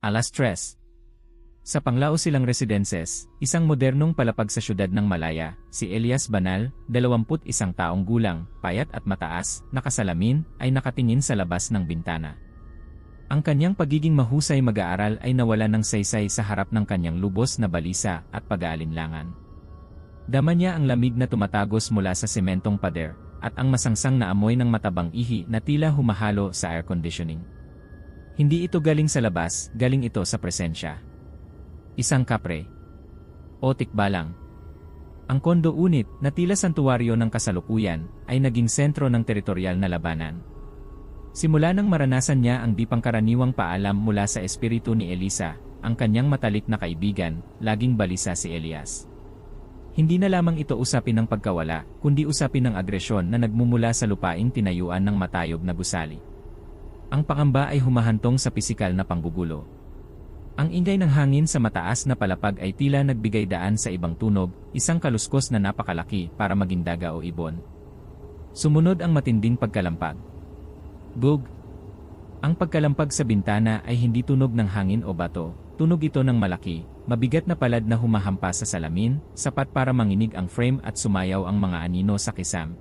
Alas tres. Sa Panglao silang residences, isang modernong palapag sa syudad ng Malaya, si Elias Banal, 21 taong gulang, payat at mataas, nakasalamin, ay nakatingin sa labas ng bintana. Ang kanyang pagiging mahusay mag-aaral ay nawala ng saysay sa harap ng kanyang lubos na balisa at pag-aalinlangan. Dama niya ang lamig na tumatagos mula sa sementong pader, at ang masangsang na amoy ng matabang ihi na tila humahalo sa air conditioning. Hindi ito galing sa labas, galing ito sa presensya. Isang kapre. O tikbalang. Ang kondo unit na tila santuwaryo ng kasalukuyan ay naging sentro ng teritorial na labanan. Simula nang maranasan niya ang di pangkaraniwang paalam mula sa espiritu ni Elisa, ang kanyang matalik na kaibigan, laging balisa si Elias. Hindi na lamang ito usapin ng pagkawala, kundi usapin ng agresyon na nagmumula sa lupaing tinayuan ng matayog na gusali. Ang pangamba ay humahantong sa pisikal na panggugulo. Ang ingay ng hangin sa mataas na palapag ay tila nagbigay daan sa ibang tunog, isang kaluskos na napakalaki para maging daga o ibon. Sumunod ang matinding pagkalampag. Bug! Ang pagkalampag sa bintana ay hindi tunog ng hangin o bato, tunog ito ng malaki, mabigat na palad na humahampas sa salamin, sapat para manginig ang frame at sumayaw ang mga anino sa kisam.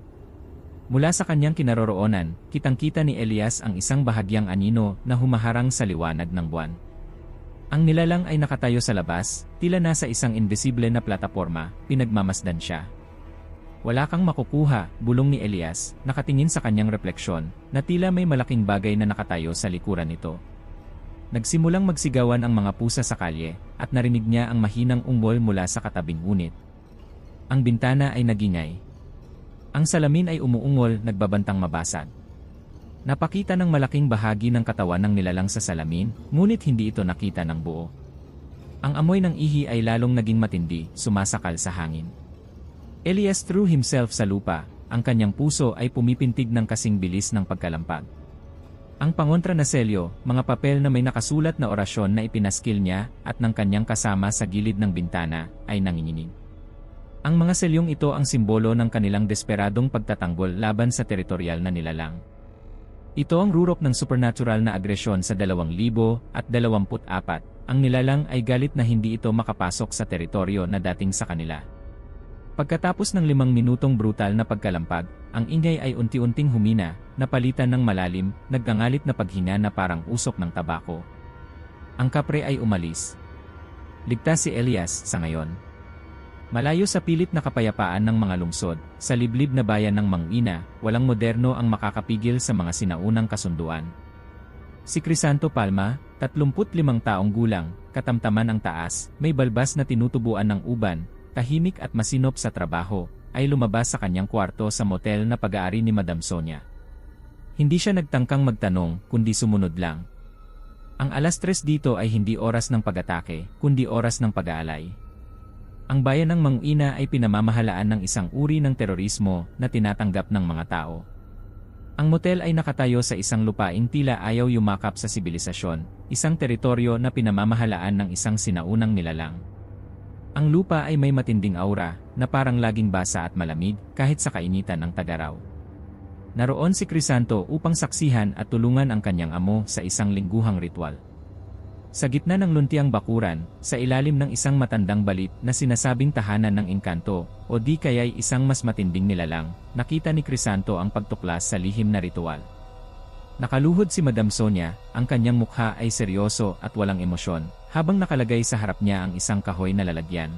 Mula sa kanyang kinaroroonan, kitang-kita ni Elias ang isang bahagyang anino na humaharang sa liwanag ng buwan. Ang nilalang ay nakatayo sa labas, tila nasa isang invisible na plataporma, pinagmamasdan siya. Wala kang makukuha, bulong ni Elias, nakatingin sa kanyang refleksyon, na tila may malaking bagay na nakatayo sa likuran nito. Nagsimulang magsigawan ang mga pusa sa kalye, at narinig niya ang mahinang ungol mula sa katabing unit. Ang bintana ay nagingay, ang salamin ay umuungol, nagbabantang mabasag. Napakita ng malaking bahagi ng katawan ng nilalang sa salamin, ngunit hindi ito nakita ng buo. Ang amoy ng ihi ay lalong naging matindi, sumasakal sa hangin. Elias threw himself sa lupa, ang kanyang puso ay pumipintig ng kasing bilis ng pagkalampag. Ang pangontra na selyo, mga papel na may nakasulat na orasyon na ipinaskil niya at ng kanyang kasama sa gilid ng bintana, ay nanginginig. Ang mga selyong ito ang simbolo ng kanilang desperadong pagtatanggol laban sa teritorial na nilalang. Ito ang rurok ng supernatural na agresyon sa 2024. Ang nilalang ay galit na hindi ito makapasok sa teritoryo na dating sa kanila. Pagkatapos ng limang minutong brutal na pagkalampag, ang ingay ay unti-unting humina, napalitan ng malalim, nagkangalit na paghina na parang usok ng tabako. Ang kapre ay umalis. Ligtas si Elias sa ngayon. Malayo sa pilit na kapayapaan ng mga lungsod, sa liblib na bayan ng Mangina, walang moderno ang makakapigil sa mga sinaunang kasunduan. Si Crisanto Palma, 35 taong gulang, katamtaman ang taas, may balbas na tinutubuan ng uban, tahimik at masinop sa trabaho, ay lumabas sa kanyang kwarto sa motel na pag-aari ni Madam Sonia. Hindi siya nagtangkang magtanong, kundi sumunod lang. Ang alas tres dito ay hindi oras ng pag-atake, kundi oras ng pag-aalay. Ang bayan ng Manguina ay pinamamahalaan ng isang uri ng terorismo na tinatanggap ng mga tao. Ang motel ay nakatayo sa isang lupaing tila ayaw yumakap sa sibilisasyon, isang teritoryo na pinamamahalaan ng isang sinaunang nilalang. Ang lupa ay may matinding aura, na parang laging basa at malamig, kahit sa kainitan ng tagaraw. Naroon si Crisanto upang saksihan at tulungan ang kanyang amo sa isang lingguhang ritual. Sa gitna ng luntiang bakuran, sa ilalim ng isang matandang balit na sinasabing tahanan ng engkanto, o di kaya'y isang mas matinding nilalang, nakita ni Crisanto ang pagtuklas sa lihim na ritual. Nakaluhod si Madam Sonia, ang kanyang mukha ay seryoso at walang emosyon, habang nakalagay sa harap niya ang isang kahoy na lalagyan.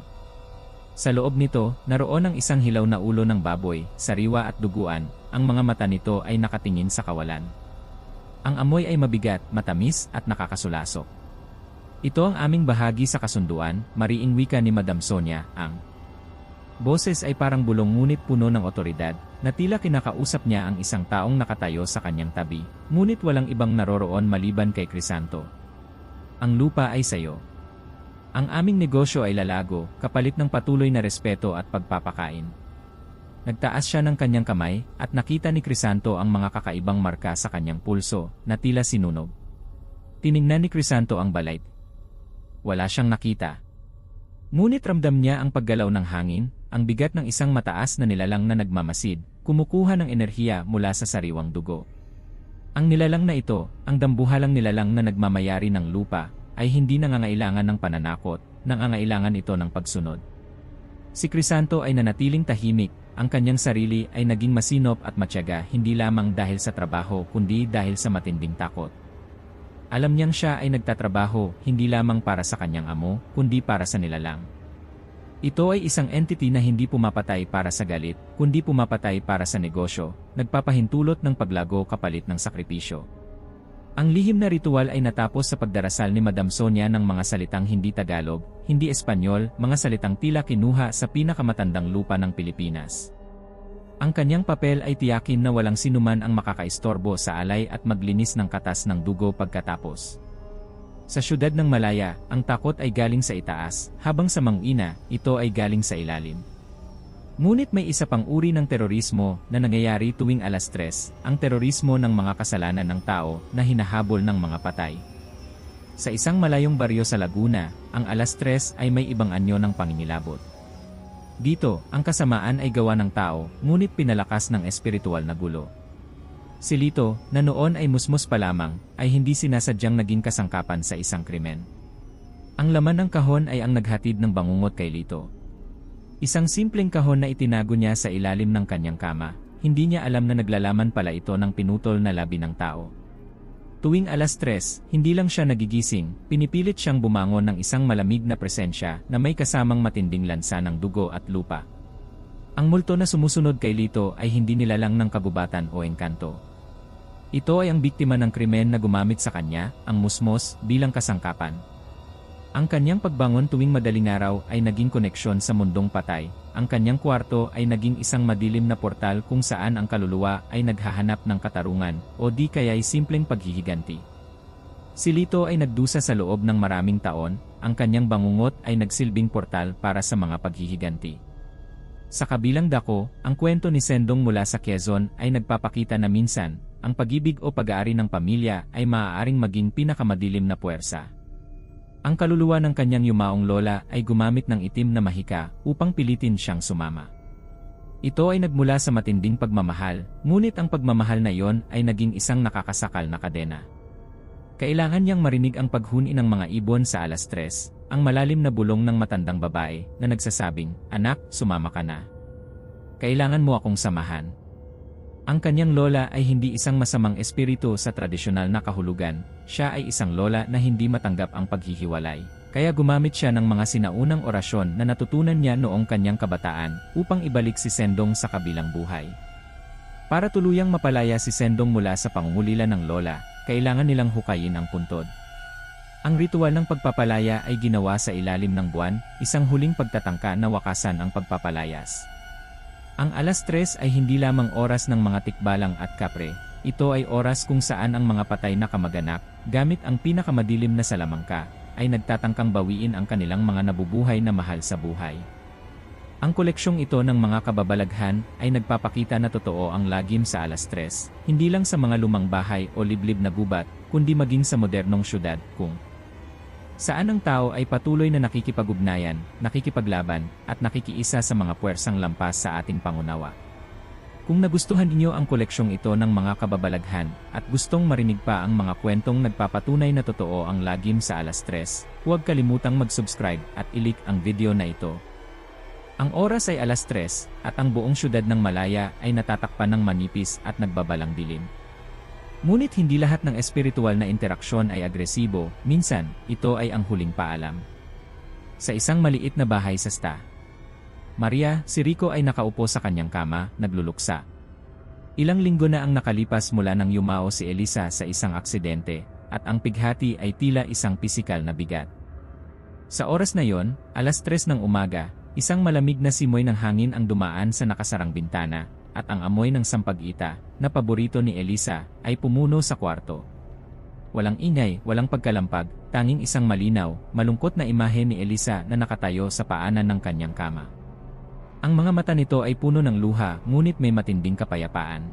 Sa loob nito, naroon ang isang hilaw na ulo ng baboy, sariwa at duguan, ang mga mata nito ay nakatingin sa kawalan. Ang amoy ay mabigat, matamis, at nakakasulasok. Ito ang aming bahagi sa kasunduan, mariing wika ni Madam Sonia, ang boses ay parang bulong ngunit puno ng otoridad, na tila kinakausap niya ang isang taong nakatayo sa kanyang tabi, ngunit walang ibang naroroon maliban kay Crisanto. Ang lupa ay sayo. Ang aming negosyo ay lalago, kapalit ng patuloy na respeto at pagpapakain. Nagtaas siya ng kanyang kamay, at nakita ni Crisanto ang mga kakaibang marka sa kanyang pulso, na tila sinunog. Tiningnan ni Crisanto ang balay, wala siyang nakita. Ngunit ramdam niya ang paggalaw ng hangin, ang bigat ng isang mataas na nilalang na nagmamasid, kumukuha ng enerhiya mula sa sariwang dugo. Ang nilalang na ito, ang dambuhalang nilalang na nagmamayari ng lupa, ay hindi nangangailangan ng pananakot, nangangailangan ito ng pagsunod. Si Crisanto ay nanatiling tahimik, ang kanyang sarili ay naging masinop at matyaga hindi lamang dahil sa trabaho kundi dahil sa matinding takot. Alam niyang siya ay nagtatrabaho hindi lamang para sa kanyang amo, kundi para sa nilalang. Ito ay isang entity na hindi pumapatay para sa galit, kundi pumapatay para sa negosyo, nagpapahintulot ng paglago kapalit ng sakripisyo. Ang lihim na ritual ay natapos sa pagdarasal ni Madam Sonia ng mga salitang hindi Tagalog, hindi Espanyol, mga salitang tila kinuha sa pinakamatandang lupa ng Pilipinas. Ang kanyang papel ay tiyakin na walang sinuman ang makakaistorbo sa alay at maglinis ng katas ng dugo pagkatapos. Sa syudad ng Malaya, ang takot ay galing sa itaas, habang sa Mangina, ito ay galing sa ilalim. Ngunit may isa pang uri ng terorismo na nangyayari tuwing alas tres, ang terorismo ng mga kasalanan ng tao na hinahabol ng mga patay. Sa isang malayong baryo sa Laguna, ang alas tres ay may ibang anyo ng panginilabot. Dito, ang kasamaan ay gawa ng tao, ngunit pinalakas ng espiritual na gulo. Si Lito, na noon ay musmos pa lamang, ay hindi sinasadyang naging kasangkapan sa isang krimen. Ang laman ng kahon ay ang naghatid ng bangungot kay Lito. Isang simpleng kahon na itinago niya sa ilalim ng kanyang kama, hindi niya alam na naglalaman pala ito ng pinutol na labi ng tao. Tuwing alas tres, hindi lang siya nagigising, pinipilit siyang bumangon ng isang malamig na presensya na may kasamang matinding lansa ng dugo at lupa. Ang multo na sumusunod kay Lito ay hindi nilalang ng kagubatan o engkanto. Ito ay ang biktima ng krimen na gumamit sa kanya, ang musmos, bilang kasangkapan. Ang kanyang pagbangon tuwing madaling araw ay naging koneksyon sa mundong patay. Ang kanyang kwarto ay naging isang madilim na portal kung saan ang kaluluwa ay naghahanap ng katarungan o di kaya'y simpleng paghihiganti. Si Lito ay nagdusa sa loob ng maraming taon, ang kanyang bangungot ay nagsilbing portal para sa mga paghihiganti. Sa kabilang dako, ang kwento ni Sendong mula sa Quezon ay nagpapakita na minsan, ang pag-ibig o pag-aari ng pamilya ay maaaring maging pinakamadilim na puwersa. Ang kaluluwa ng kanyang yumaong lola ay gumamit ng itim na mahika upang pilitin siyang sumama. Ito ay nagmula sa matinding pagmamahal, ngunit ang pagmamahal na iyon ay naging isang nakakasakal na kadena. Kailangan niyang marinig ang paghuni ng mga ibon sa alas tres, ang malalim na bulong ng matandang babae na nagsasabing, Anak, sumama ka na. Kailangan mo akong samahan. Ang kanyang lola ay hindi isang masamang espiritu sa tradisyonal na kahulugan, siya ay isang lola na hindi matanggap ang paghihiwalay. Kaya gumamit siya ng mga sinaunang orasyon na natutunan niya noong kanyang kabataan upang ibalik si Sendong sa kabilang buhay. Para tuluyang mapalaya si Sendong mula sa pangungulila ng lola, kailangan nilang hukayin ang puntod. Ang ritual ng pagpapalaya ay ginawa sa ilalim ng buwan, isang huling pagtatangka na wakasan ang pagpapalayas. Ang alas tres ay hindi lamang oras ng mga tikbalang at kapre, ito ay oras kung saan ang mga patay na kamag-anak, gamit ang pinakamadilim na salamangka, ay nagtatangkang bawiin ang kanilang mga nabubuhay na mahal sa buhay. Ang koleksyong ito ng mga kababalaghan ay nagpapakita na totoo ang lagim sa alas tres, hindi lang sa mga lumang bahay o liblib na gubat, kundi maging sa modernong syudad kung Saan ang tao ay patuloy na nakikipagugnayan, nakikipaglaban, at nakikiisa sa mga puwersang lampas sa ating pangunawa. Kung nagustuhan ninyo ang koleksyong ito ng mga kababalaghan at gustong marinig pa ang mga kwentong nagpapatunay na totoo ang lagim sa alas tres, huwag kalimutang mag-subscribe at ilik ang video na ito. Ang oras ay alas tres at ang buong syudad ng Malaya ay natatakpan ng manipis at nagbabalang dilim. Ngunit hindi lahat ng espiritual na interaksyon ay agresibo, minsan, ito ay ang huling paalam. Sa isang maliit na bahay sa sta. Maria, si Rico ay nakaupo sa kanyang kama, nagluluksa. Ilang linggo na ang nakalipas mula nang yumao si Elisa sa isang aksidente, at ang pighati ay tila isang pisikal na bigat. Sa oras na yon, alas tres ng umaga, isang malamig na simoy ng hangin ang dumaan sa nakasarang bintana, at ang amoy ng sampag-ita, na paborito ni Elisa, ay pumuno sa kwarto. Walang ingay, walang pagkalampag, tanging isang malinaw, malungkot na imahe ni Elisa na nakatayo sa paanan ng kanyang kama. Ang mga mata nito ay puno ng luha, ngunit may matinding kapayapaan.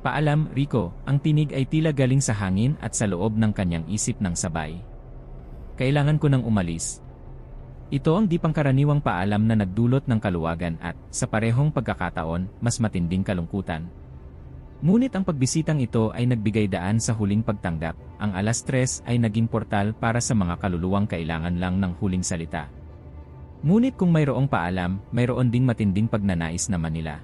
Paalam, Rico, ang tinig ay tila galing sa hangin at sa loob ng kanyang isip ng sabay. Kailangan ko nang umalis, ito ang di pangkaraniwang paalam na nagdulot ng kaluwagan at, sa parehong pagkakataon, mas matinding kalungkutan. Ngunit ang pagbisitang ito ay nagbigay daan sa huling pagtanggap, ang alas tres ay naging portal para sa mga kaluluwang kailangan lang ng huling salita. Ngunit kung mayroong paalam, mayroon ding matinding pagnanais naman nila.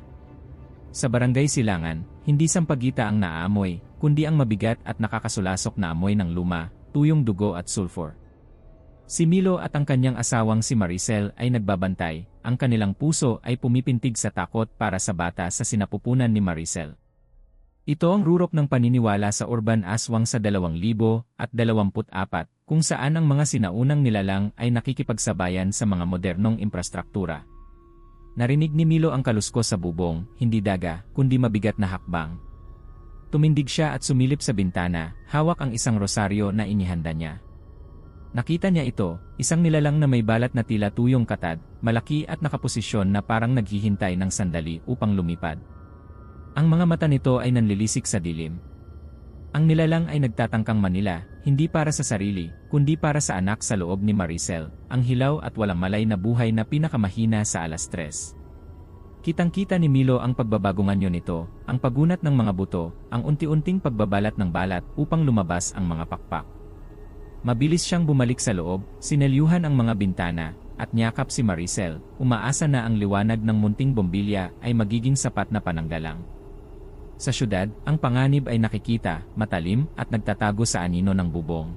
Sa barangay Silangan, hindi sampagita ang naaamoy, kundi ang mabigat at nakakasulasok na amoy ng luma, tuyong dugo at sulfur. Si Milo at ang kanyang asawang si Maricel ay nagbabantay, ang kanilang puso ay pumipintig sa takot para sa bata sa sinapupunan ni Maricel. Ito ang rurok ng paniniwala sa urban aswang sa 2024 kung saan ang mga sinaunang nilalang ay nakikipagsabayan sa mga modernong infrastruktura. Narinig ni Milo ang kaluskos sa bubong, hindi daga, kundi mabigat na hakbang. Tumindig siya at sumilip sa bintana, hawak ang isang rosaryo na inihanda niya. Nakita niya ito, isang nilalang na may balat na tila tuyong katad, malaki at nakaposisyon na parang naghihintay ng sandali upang lumipad. Ang mga mata nito ay nanlilisik sa dilim. Ang nilalang ay nagtatangkang Manila, hindi para sa sarili, kundi para sa anak sa loob ni Maricel, ang hilaw at walang malay na buhay na pinakamahina sa alas tres. Kitang-kita ni Milo ang pagbabagongan anyo nito, ang pagunat ng mga buto, ang unti-unting pagbabalat ng balat upang lumabas ang mga pakpak. Mabilis siyang bumalik sa loob, sinelyuhan ang mga bintana, at niyakap si Maricel, umaasa na ang liwanag ng munting bombilya ay magiging sapat na pananggalang. Sa syudad, ang panganib ay nakikita, matalim, at nagtatago sa anino ng bubong.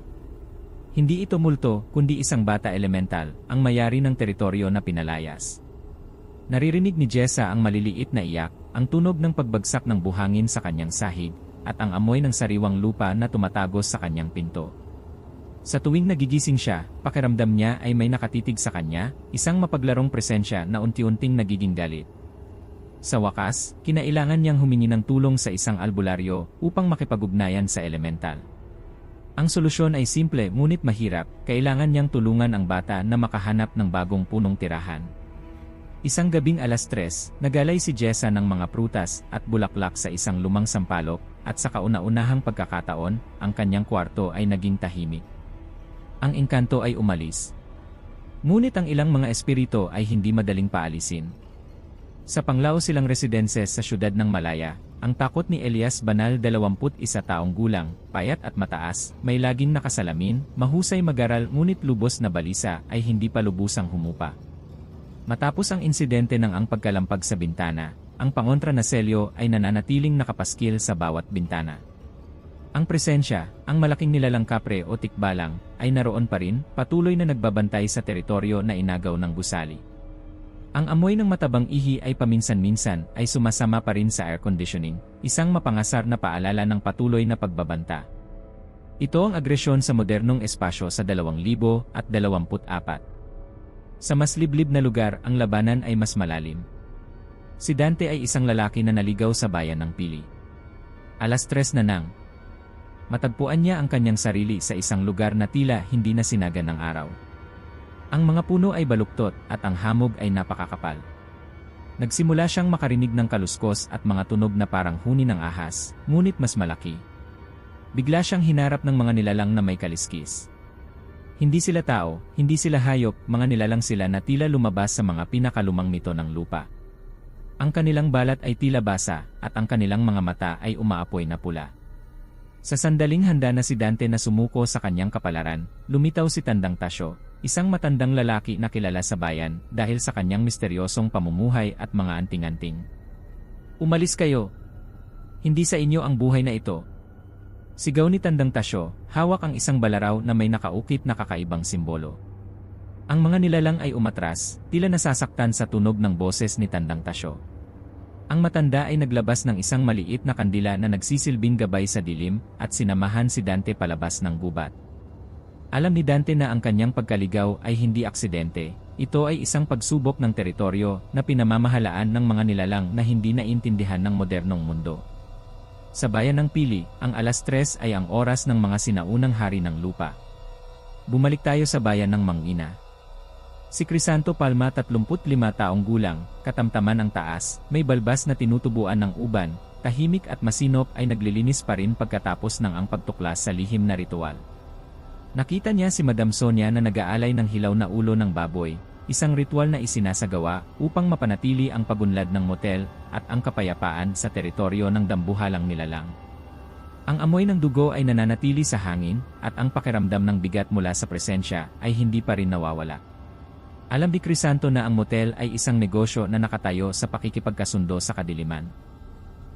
Hindi ito multo, kundi isang bata elemental, ang mayari ng teritoryo na pinalayas. Naririnig ni Jessa ang maliliit na iyak, ang tunog ng pagbagsak ng buhangin sa kanyang sahig, at ang amoy ng sariwang lupa na tumatagos sa kanyang pinto. Sa tuwing nagigising siya, pakiramdam niya ay may nakatitig sa kanya, isang mapaglarong presensya na unti-unting nagiging galit. Sa wakas, kinailangan niyang humingi ng tulong sa isang albularyo upang makipagugnayan sa elemental. Ang solusyon ay simple ngunit mahirap, kailangan niyang tulungan ang bata na makahanap ng bagong punong tirahan. Isang gabing alas tres, nagalay si Jessa ng mga prutas at bulaklak sa isang lumang sampalok, at sa kauna-unahang pagkakataon, ang kanyang kwarto ay naging tahimik. Ang engkanto ay umalis. Ngunit ang ilang mga espirito ay hindi madaling paalisin. Sa Panglao silang residenses sa siyudad ng Malaya, ang takot ni Elias Banal 21 taong gulang, payat at mataas, may laging nakasalamin, mahusay magaral ngunit lubos na balisa ay hindi pa lubusang humupa. Matapos ang insidente ng ang pagkalampag sa bintana, ang pangontra na selyo ay nananatiling nakapaskil sa bawat bintana. Ang presensya, ang malaking nilalang kapre o tikbalang, ay naroon pa rin, patuloy na nagbabantay sa teritoryo na inagaw ng gusali. Ang amoy ng matabang ihi ay paminsan-minsan ay sumasama pa rin sa air conditioning, isang mapangasar na paalala ng patuloy na pagbabanta. Ito ang agresyon sa modernong espasyo sa 2024. Sa mas liblib na lugar, ang labanan ay mas malalim. Si Dante ay isang lalaki na naligaw sa bayan ng Pili. Alas tres na nang. Matagpuan niya ang kanyang sarili sa isang lugar na tila hindi na sinagan ng araw. Ang mga puno ay baluktot at ang hamog ay napakakapal. Nagsimula siyang makarinig ng kaluskos at mga tunog na parang huni ng ahas, ngunit mas malaki. Bigla siyang hinarap ng mga nilalang na may kaliskis. Hindi sila tao, hindi sila hayop, mga nilalang sila na tila lumabas sa mga pinakalumang mito ng lupa. Ang kanilang balat ay tila basa, at ang kanilang mga mata ay umaapoy na pula. Sa sandaling handa na si Dante na sumuko sa kanyang kapalaran, lumitaw si Tandang Tasyo, Isang matandang lalaki na kilala sa bayan dahil sa kanyang misteryosong pamumuhay at mga anting-anting. Umalis kayo. Hindi sa inyo ang buhay na ito. Sigaw ni Tandang Tasyo, hawak ang isang balaraw na may nakaukit na kakaibang simbolo. Ang mga nilalang ay umatras, tila nasasaktan sa tunog ng boses ni Tandang Tasyo. Ang matanda ay naglabas ng isang maliit na kandila na nagsisilbing gabay sa dilim at sinamahan si Dante palabas ng gubat. Alam ni Dante na ang kanyang pagkaligaw ay hindi aksidente. Ito ay isang pagsubok ng teritoryo na pinamamahalaan ng mga nilalang na hindi naintindihan ng modernong mundo. Sa bayan ng Pili, ang alas tres ay ang oras ng mga sinaunang hari ng lupa. Bumalik tayo sa bayan ng Mangina. Si Crisanto Palma 35 taong gulang, katamtaman ang taas, may balbas na tinutubuan ng uban, tahimik at masinop ay naglilinis pa rin pagkatapos ng ang pagtuklas sa lihim na ritual. Nakita niya si Madam Sonia na nag-aalay ng hilaw na ulo ng baboy, isang ritual na isinasagawa upang mapanatili ang pagunlad ng motel at ang kapayapaan sa teritoryo ng dambuhalang nilalang. Ang amoy ng dugo ay nananatili sa hangin at ang pakiramdam ng bigat mula sa presensya ay hindi pa rin nawawala. Alam ni Crisanto na ang motel ay isang negosyo na nakatayo sa pakikipagkasundo sa kadiliman.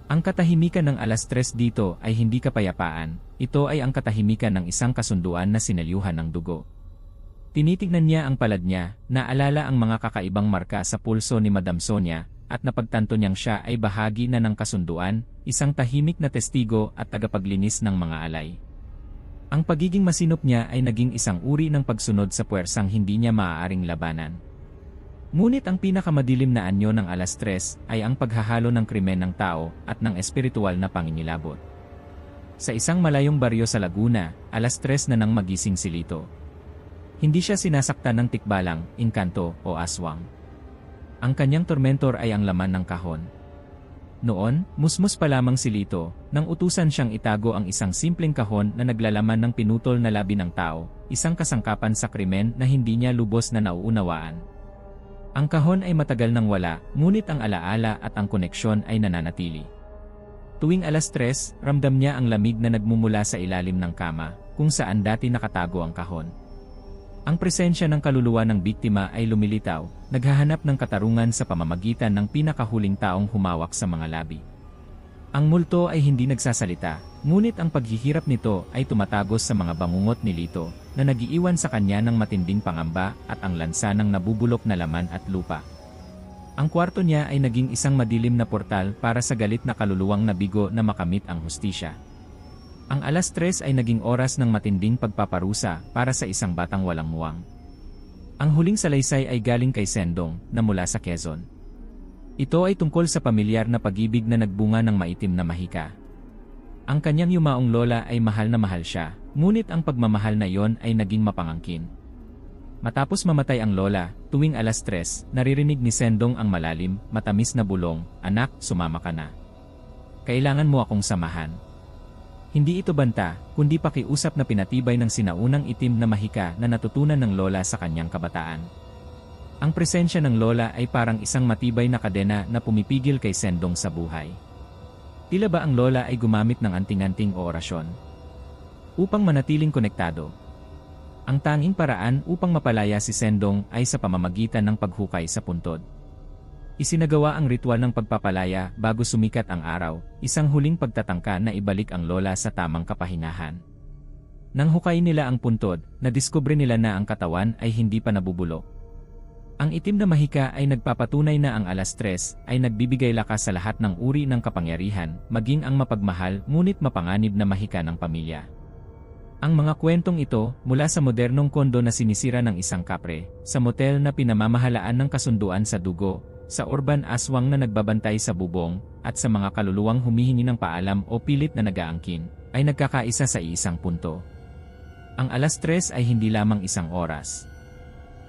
Ang katahimikan ng alas tres dito ay hindi kapayapaan, ito ay ang katahimikan ng isang kasunduan na sinalyuhan ng dugo. Tinitignan niya ang palad niya, naalala ang mga kakaibang marka sa pulso ni Madam Sonia, at napagtanto niyang siya ay bahagi na ng kasunduan, isang tahimik na testigo at tagapaglinis ng mga alay. Ang pagiging masinop niya ay naging isang uri ng pagsunod sa puwersang hindi niya maaaring labanan. Ngunit ang pinakamadilim na anyo ng alas tres ay ang paghahalo ng krimen ng tao at ng espiritual na panginilabot. Sa isang malayong baryo sa Laguna, alas tres na nang magising si Lito. Hindi siya sinasaktan ng tikbalang, inkanto o aswang. Ang kanyang tormentor ay ang laman ng kahon. Noon, musmus pa lamang si Lito, nang utusan siyang itago ang isang simpleng kahon na naglalaman ng pinutol na labi ng tao, isang kasangkapan sa krimen na hindi niya lubos na nauunawaan. Ang kahon ay matagal nang wala, ngunit ang alaala at ang koneksyon ay nananatili. Tuwing alas tres, ramdam niya ang lamig na nagmumula sa ilalim ng kama, kung saan dati nakatago ang kahon. Ang presensya ng kaluluwa ng biktima ay lumilitaw, naghahanap ng katarungan sa pamamagitan ng pinakahuling taong humawak sa mga labi. Ang multo ay hindi nagsasalita, ngunit ang paghihirap nito ay tumatagos sa mga bangungot ni Lito, na nagiiwan sa kanya ng matinding pangamba at ang lansa ng nabubulok na laman at lupa. Ang kwarto niya ay naging isang madilim na portal para sa galit na kaluluwang nabigo na makamit ang hustisya. Ang alas tres ay naging oras ng matinding pagpaparusa para sa isang batang walang muwang. Ang huling salaysay ay galing kay Sendong na mula sa Quezon. Ito ay tungkol sa pamilyar na pag-ibig na nagbunga ng maitim na mahika. Ang kanyang yumaong lola ay mahal na mahal siya, ngunit ang pagmamahal na iyon ay naging mapangangkin. Matapos mamatay ang lola, tuwing alas tres, naririnig ni Sendong ang malalim, matamis na bulong, Anak, sumama ka na. Kailangan mo akong samahan. Hindi ito banta, kundi pakiusap na pinatibay ng sinaunang itim na mahika na natutunan ng lola sa kanyang kabataan. Ang presensya ng lola ay parang isang matibay na kadena na pumipigil kay Sendong sa buhay. Tila ba ang lola ay gumamit ng anting-anting o orasyon? Upang manatiling konektado. Ang tanging paraan upang mapalaya si Sendong ay sa pamamagitan ng paghukay sa puntod. Isinagawa ang ritual ng pagpapalaya bago sumikat ang araw, isang huling pagtatangka na ibalik ang lola sa tamang kapahingahan. Nang hukayin nila ang puntod, nadiskubre nila na ang katawan ay hindi pa nabubulok. Ang itim na mahika ay nagpapatunay na ang alas tres ay nagbibigay lakas sa lahat ng uri ng kapangyarihan, maging ang mapagmahal ngunit mapanganib na mahika ng pamilya. Ang mga kwentong ito, mula sa modernong kondo na sinisira ng isang kapre, sa motel na pinamamahalaan ng kasunduan sa dugo, sa urban aswang na nagbabantay sa bubong, at sa mga kaluluwang humihingi ng paalam o pilit na nagaangkin, ay nagkakaisa sa isang punto. Ang alas tres ay hindi lamang isang oras,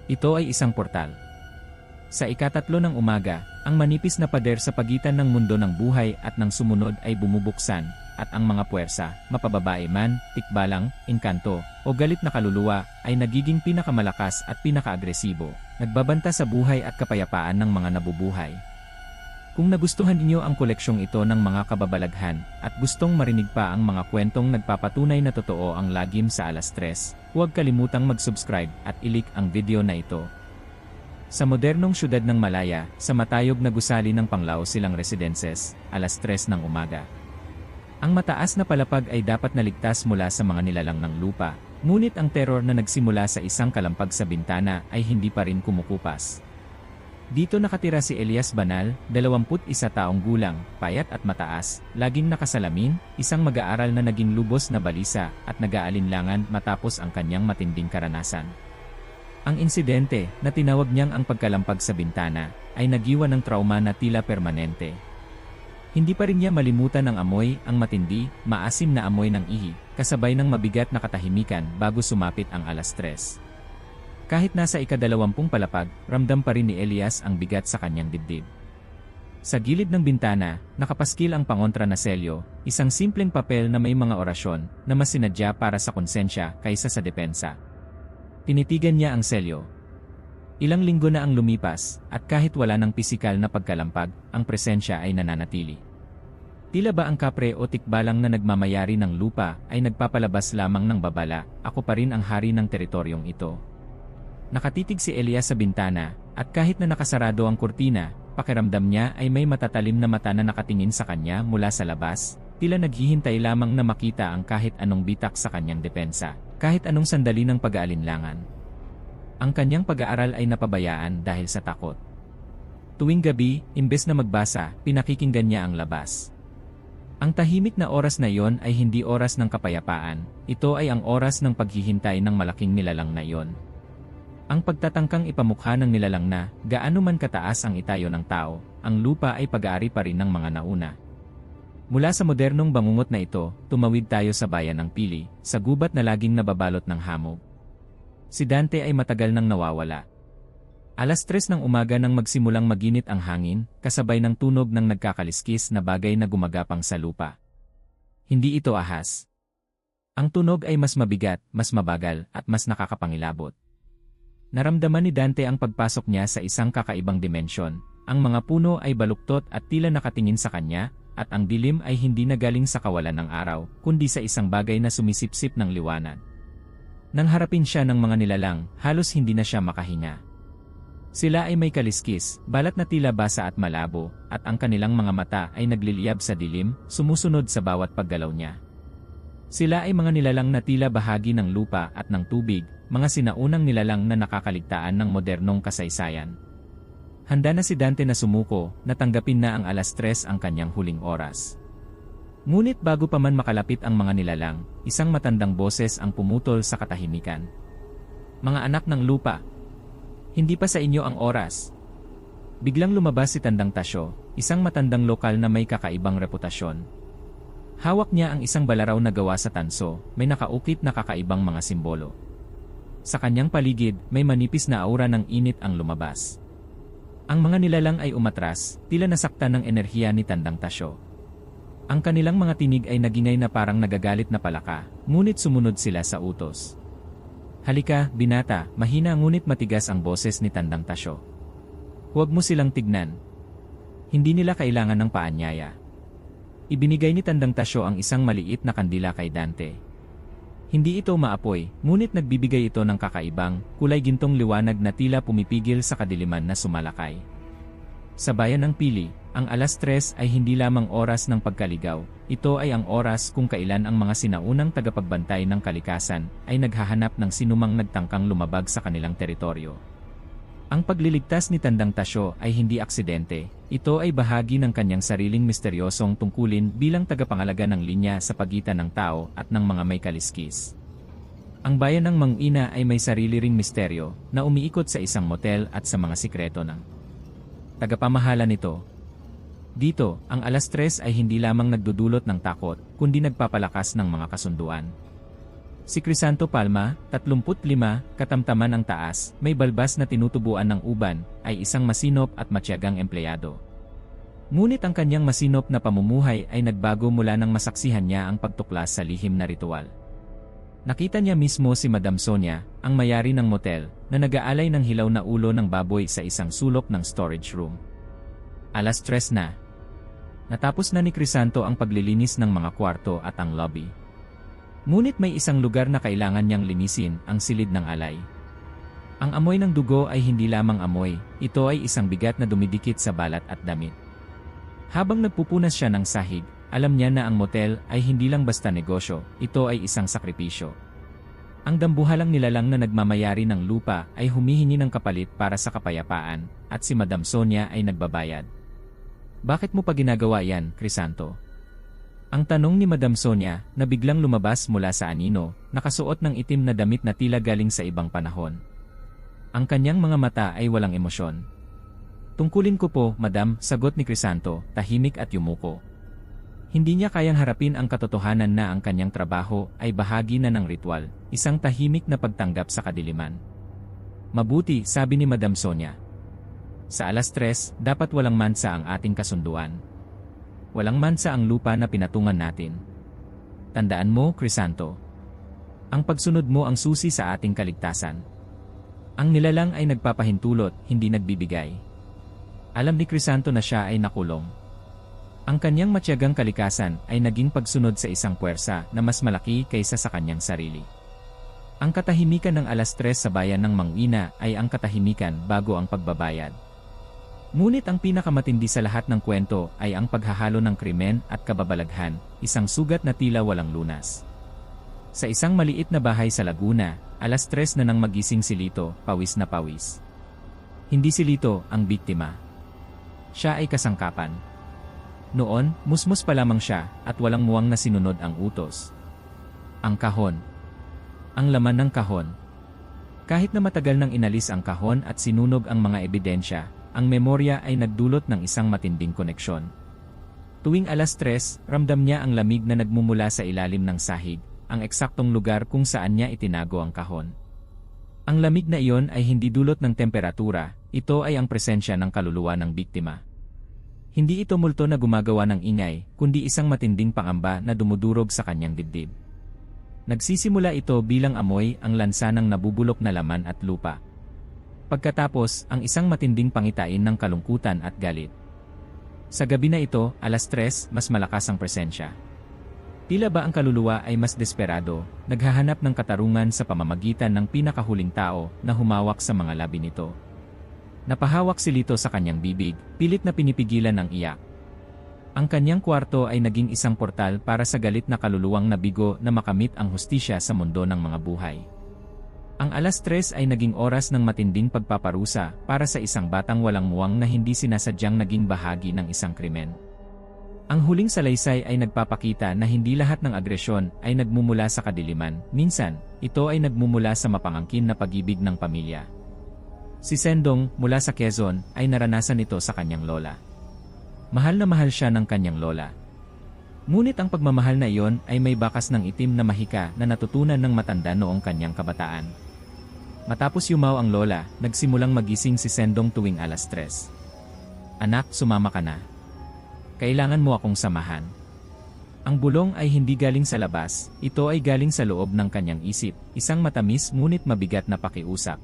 ito ay isang portal. Sa ikatatlo ng umaga, ang manipis na pader sa pagitan ng mundo ng buhay at ng sumunod ay bumubuksan, at ang mga puwersa, mapababae man, tikbalang, inkanto, o galit na kaluluwa, ay nagiging pinakamalakas at pinakaagresibo, nagbabanta sa buhay at kapayapaan ng mga nabubuhay. Kung nagustuhan ninyo ang koleksyong ito ng mga kababalaghan at gustong marinig pa ang mga kwentong nagpapatunay na totoo ang lagim sa alas tres, huwag kalimutang mag-subscribe at ilik ang video na ito. Sa modernong syudad ng Malaya, sa matayog na gusali ng Panglao silang residences, alas tres ng umaga. Ang mataas na palapag ay dapat naligtas mula sa mga nilalang ng lupa, ngunit ang teror na nagsimula sa isang kalampag sa bintana ay hindi pa rin kumukupas. Dito nakatira si Elias Banal, 21 taong gulang, payat at mataas, laging nakasalamin, isang mag-aaral na naging lubos na balisa at nag-aalinlangan matapos ang kanyang matinding karanasan. Ang insidente, na tinawag niyang ang pagkalampag sa bintana, ay nagiwan ng trauma na tila permanente. Hindi pa rin niya malimutan ang amoy, ang matindi, maasim na amoy ng ihi, kasabay ng mabigat na katahimikan bago sumapit ang alas tres. Kahit nasa ikadalawampung palapag, ramdam pa rin ni Elias ang bigat sa kanyang dibdib. Sa gilid ng bintana, nakapaskil ang pangontra na selyo, isang simpleng papel na may mga orasyon na mas sinadya para sa konsensya kaysa sa depensa. Tinitigan niya ang selyo. Ilang linggo na ang lumipas, at kahit wala ng pisikal na pagkalampag, ang presensya ay nananatili. Tila ba ang kapre o tikbalang na nagmamayari ng lupa ay nagpapalabas lamang ng babala, ako pa rin ang hari ng teritoryong ito. Nakatitig si Elias sa bintana, at kahit na nakasarado ang kurtina, pakiramdam niya ay may matatalim na mata na nakatingin sa kanya mula sa labas, tila naghihintay lamang na makita ang kahit anong bitak sa kanyang depensa, kahit anong sandali ng pag-aalinlangan. Ang kanyang pag-aaral ay napabayaan dahil sa takot. Tuwing gabi, imbes na magbasa, pinakikinggan niya ang labas. Ang tahimik na oras na iyon ay hindi oras ng kapayapaan, ito ay ang oras ng paghihintay ng malaking nilalang na iyon. Ang pagtatangkang ipamukha ng nilalang na, gaano man kataas ang itayo ng tao, ang lupa ay pag-aari pa rin ng mga nauna. Mula sa modernong bangungot na ito, tumawid tayo sa bayan ng Pili, sa gubat na laging nababalot ng hamog. Si Dante ay matagal nang nawawala. Alas tres ng umaga nang magsimulang maginit ang hangin, kasabay ng tunog ng nagkakaliskis na bagay na gumagapang sa lupa. Hindi ito ahas. Ang tunog ay mas mabigat, mas mabagal, at mas nakakapangilabot. Naramdaman ni Dante ang pagpasok niya sa isang kakaibang dimensyon. Ang mga puno ay baluktot at tila nakatingin sa kanya, at ang dilim ay hindi nagaling sa kawalan ng araw, kundi sa isang bagay na sumisipsip ng liwanag. Nang harapin siya ng mga nilalang, halos hindi na siya makahinga. Sila ay may kaliskis, balat na tila basa at malabo, at ang kanilang mga mata ay nagliliyab sa dilim, sumusunod sa bawat paggalaw niya. Sila ay mga nilalang na tila bahagi ng lupa at ng tubig, mga sinaunang nilalang na nakakaligtaan ng modernong kasaysayan. Handa na si Dante na sumuko, natanggapin na ang alas tres ang kanyang huling oras. Ngunit bago pa man makalapit ang mga nilalang, isang matandang boses ang pumutol sa katahimikan. Mga anak ng lupa, hindi pa sa inyo ang oras. Biglang lumabas si Tandang Tasyo, isang matandang lokal na may kakaibang reputasyon. Hawak niya ang isang balaraw na gawa sa tanso, may nakaukit na kakaibang mga simbolo. Sa kanyang paligid, may manipis na aura ng init ang lumabas. Ang mga nilalang ay umatras, tila nasaktan ng enerhiya ni Tandang Tasyo. Ang kanilang mga tinig ay nagingay na parang nagagalit na palaka, ngunit sumunod sila sa utos. Halika, binata, mahina ngunit matigas ang boses ni Tandang Tasyo. Huwag mo silang tignan. Hindi nila kailangan ng paanyaya. Ibinigay ni Tandang Tasyo ang isang maliit na kandila kay Dante. Hindi ito maapoy, ngunit nagbibigay ito ng kakaibang, kulay gintong liwanag na tila pumipigil sa kadiliman na sumalakay. Sa bayan ng Pili, ang alas tres ay hindi lamang oras ng pagkaligaw, ito ay ang oras kung kailan ang mga sinaunang tagapagbantay ng kalikasan ay naghahanap ng sinumang nagtangkang lumabag sa kanilang teritoryo. Ang pagliligtas ni Tandang Tasyo ay hindi aksidente, ito ay bahagi ng kanyang sariling misteryosong tungkulin bilang tagapangalaga ng linya sa pagitan ng tao at ng mga may kaliskis. Ang bayan ng Mangina ay may sarili ring misteryo na umiikot sa isang motel at sa mga sikreto ng tagapamahala nito. Dito, ang alas tres ay hindi lamang nagdudulot ng takot, kundi nagpapalakas ng mga kasunduan. Si Crisanto Palma, 35, katamtaman ang taas, may balbas na tinutubuan ng uban, ay isang masinop at matyagang empleyado. Ngunit ang kanyang masinop na pamumuhay ay nagbago mula nang masaksihan niya ang pagtuklas sa lihim na ritual. Nakita niya mismo si Madam Sonia, ang mayari ng motel, na nag-aalay ng hilaw na ulo ng baboy sa isang sulok ng storage room. Alas tres na. Natapos na ni Crisanto ang paglilinis ng mga kwarto at ang lobby. Ngunit may isang lugar na kailangan niyang linisin, ang silid ng alay. Ang amoy ng dugo ay hindi lamang amoy, ito ay isang bigat na dumidikit sa balat at damit. Habang nagpupunas siya ng sahig, alam niya na ang motel ay hindi lang basta negosyo, ito ay isang sakripisyo. Ang dambuhalang nilalang na nagmamayari ng lupa ay humihingi ng kapalit para sa kapayapaan, at si Madam Sonia ay nagbabayad. Bakit mo pa ginagawa yan, Crisanto? Ang tanong ni Madam Sonia, na biglang lumabas mula sa anino, nakasuot ng itim na damit na tila galing sa ibang panahon. Ang kanyang mga mata ay walang emosyon. Tungkulin ko po, Madam, sagot ni Crisanto, tahimik at yumuko. Hindi niya kayang harapin ang katotohanan na ang kanyang trabaho ay bahagi na ng ritual, isang tahimik na pagtanggap sa kadiliman. Mabuti, sabi ni Madam Sonia. Sa alas tres, dapat walang mansa ang ating kasunduan. Walang mansa ang lupa na pinatungan natin. Tandaan mo, Crisanto. Ang pagsunod mo ang susi sa ating kaligtasan. Ang nilalang ay nagpapahintulot, hindi nagbibigay. Alam ni Crisanto na siya ay nakulong. Ang kanyang matyagang kalikasan ay naging pagsunod sa isang puwersa na mas malaki kaysa sa kanyang sarili. Ang katahimikan ng alas tres sa bayan ng Mangina ay ang katahimikan bago ang pagbabayad. Ngunit ang pinakamatindi sa lahat ng kwento ay ang paghahalo ng krimen at kababalaghan, isang sugat na tila walang lunas. Sa isang maliit na bahay sa Laguna, alas tres na nang magising si Lito, pawis na pawis. Hindi si Lito ang biktima. Siya ay kasangkapan. Noon, musmus pa lamang siya at walang muwang na sinunod ang utos. Ang kahon. Ang laman ng kahon. Kahit na matagal nang inalis ang kahon at sinunog ang mga ebidensya, ang memorya ay nagdulot ng isang matinding koneksyon. Tuwing alas tres, ramdam niya ang lamig na nagmumula sa ilalim ng sahig, ang eksaktong lugar kung saan niya itinago ang kahon. Ang lamig na iyon ay hindi dulot ng temperatura, ito ay ang presensya ng kaluluwa ng biktima. Hindi ito multo na gumagawa ng ingay, kundi isang matinding pangamba na dumudurog sa kanyang dibdib. Nagsisimula ito bilang amoy ang lansa ng nabubulok na laman at lupa. Pagkatapos, ang isang matinding pangitain ng kalungkutan at galit. Sa gabi na ito, alas tres, mas malakas ang presensya. Tila ba ang kaluluwa ay mas desperado, naghahanap ng katarungan sa pamamagitan ng pinakahuling tao na humawak sa mga labi nito. Napahawak si Lito sa kanyang bibig, pilit na pinipigilan ng iyak. Ang kanyang kwarto ay naging isang portal para sa galit na kaluluwang nabigo na makamit ang hustisya sa mundo ng mga buhay. Ang alas tres ay naging oras ng matinding pagpaparusa para sa isang batang walang muwang na hindi sinasadyang naging bahagi ng isang krimen. Ang huling salaysay ay nagpapakita na hindi lahat ng agresyon ay nagmumula sa kadiliman, minsan, ito ay nagmumula sa mapangangkin na pag-ibig ng pamilya. Si Sendong, mula sa Quezon, ay naranasan ito sa kanyang lola. Mahal na mahal siya ng kanyang lola. Ngunit ang pagmamahal na iyon ay may bakas ng itim na mahika na natutunan ng matanda noong kanyang kabataan. Matapos yumaw ang lola, nagsimulang magising si Sendong tuwing alas tres. Anak, sumama ka na. Kailangan mo akong samahan. Ang bulong ay hindi galing sa labas, ito ay galing sa loob ng kanyang isip, isang matamis ngunit mabigat na pakiusap.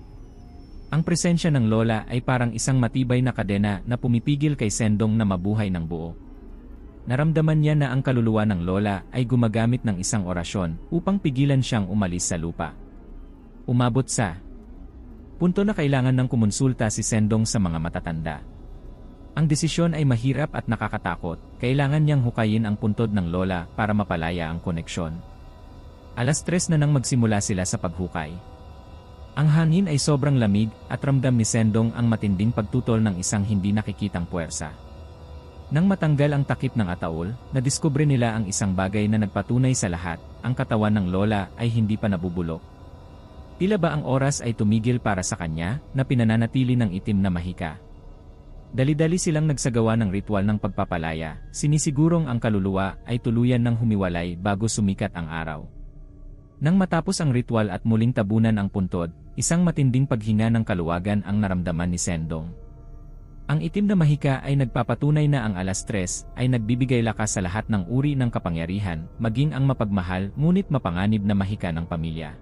Ang presensya ng lola ay parang isang matibay na kadena na pumipigil kay Sendong na mabuhay ng buo. Naramdaman niya na ang kaluluwa ng lola ay gumagamit ng isang orasyon upang pigilan siyang umalis sa lupa. Umabot sa punto na kailangan ng kumonsulta si Sendong sa mga matatanda. Ang desisyon ay mahirap at nakakatakot, kailangan niyang hukayin ang puntod ng lola para mapalaya ang koneksyon. Alas tres na nang magsimula sila sa paghukay. Ang hangin ay sobrang lamig at ramdam ni Sendong ang matinding pagtutol ng isang hindi nakikitang puwersa. Nang matanggal ang takip ng ataol, nadiskubre nila ang isang bagay na nagpatunay sa lahat, ang katawan ng lola ay hindi pa nabubulok. Tila ba ang oras ay tumigil para sa kanya na pinananatili ng itim na mahika. Dali-dali silang nagsagawa ng ritual ng pagpapalaya, sinisigurong ang kaluluwa ay tuluyan ng humiwalay bago sumikat ang araw. Nang matapos ang ritual at muling tabunan ang puntod, isang matinding paghinga ng kaluwagan ang naramdaman ni Sendong. Ang itim na mahika ay nagpapatunay na ang alas tres ay nagbibigay lakas sa lahat ng uri ng kapangyarihan, maging ang mapagmahal ngunit mapanganib na mahika ng pamilya.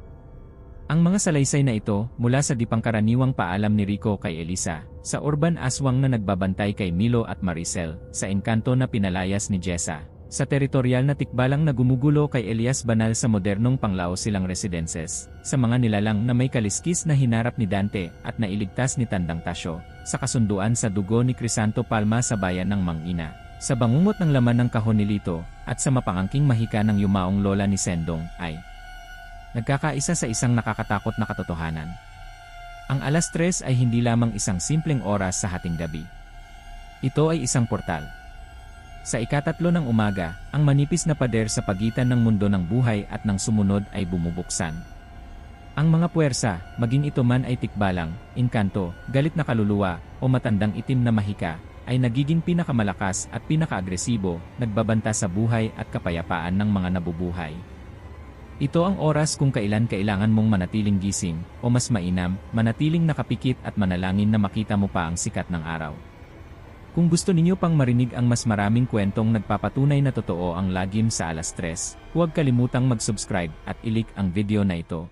Ang mga salaysay na ito, mula sa dipangkaraniwang paalam ni Rico kay Elisa, sa urban aswang na nagbabantay kay Milo at Maricel, sa engkanto na pinalayas ni Jessa, sa teritorial na tikbalang na gumugulo kay Elias Banal sa modernong panglao silang residences, sa mga nilalang na may kaliskis na hinarap ni Dante at nailigtas ni Tandang Tasyo, sa kasunduan sa dugo ni Crisanto Palma sa bayan ng Mangina, sa bangungot ng laman ng kahon ni Lito, at sa mapangangking mahika ng yumaong lola ni Sendong, ay nagkakaisa sa isang nakakatakot na katotohanan. Ang alas tres ay hindi lamang isang simpleng oras sa hating gabi. Ito ay isang portal. Sa ikatatlo ng umaga, ang manipis na pader sa pagitan ng mundo ng buhay at ng sumunod ay bumubuksan. Ang mga puwersa, maging ito man ay tikbalang, inkanto, galit na kaluluwa, o matandang itim na mahika, ay nagiging pinakamalakas at pinakaagresibo, nagbabanta sa buhay at kapayapaan ng mga nabubuhay. Ito ang oras kung kailan kailangan mong manatiling gising, o mas mainam, manatiling nakapikit at manalangin na makita mo pa ang sikat ng araw. Kung gusto ninyo pang marinig ang mas maraming kwentong nagpapatunay na totoo ang lagim sa alas tres, huwag kalimutang mag-subscribe at ilik ang video na ito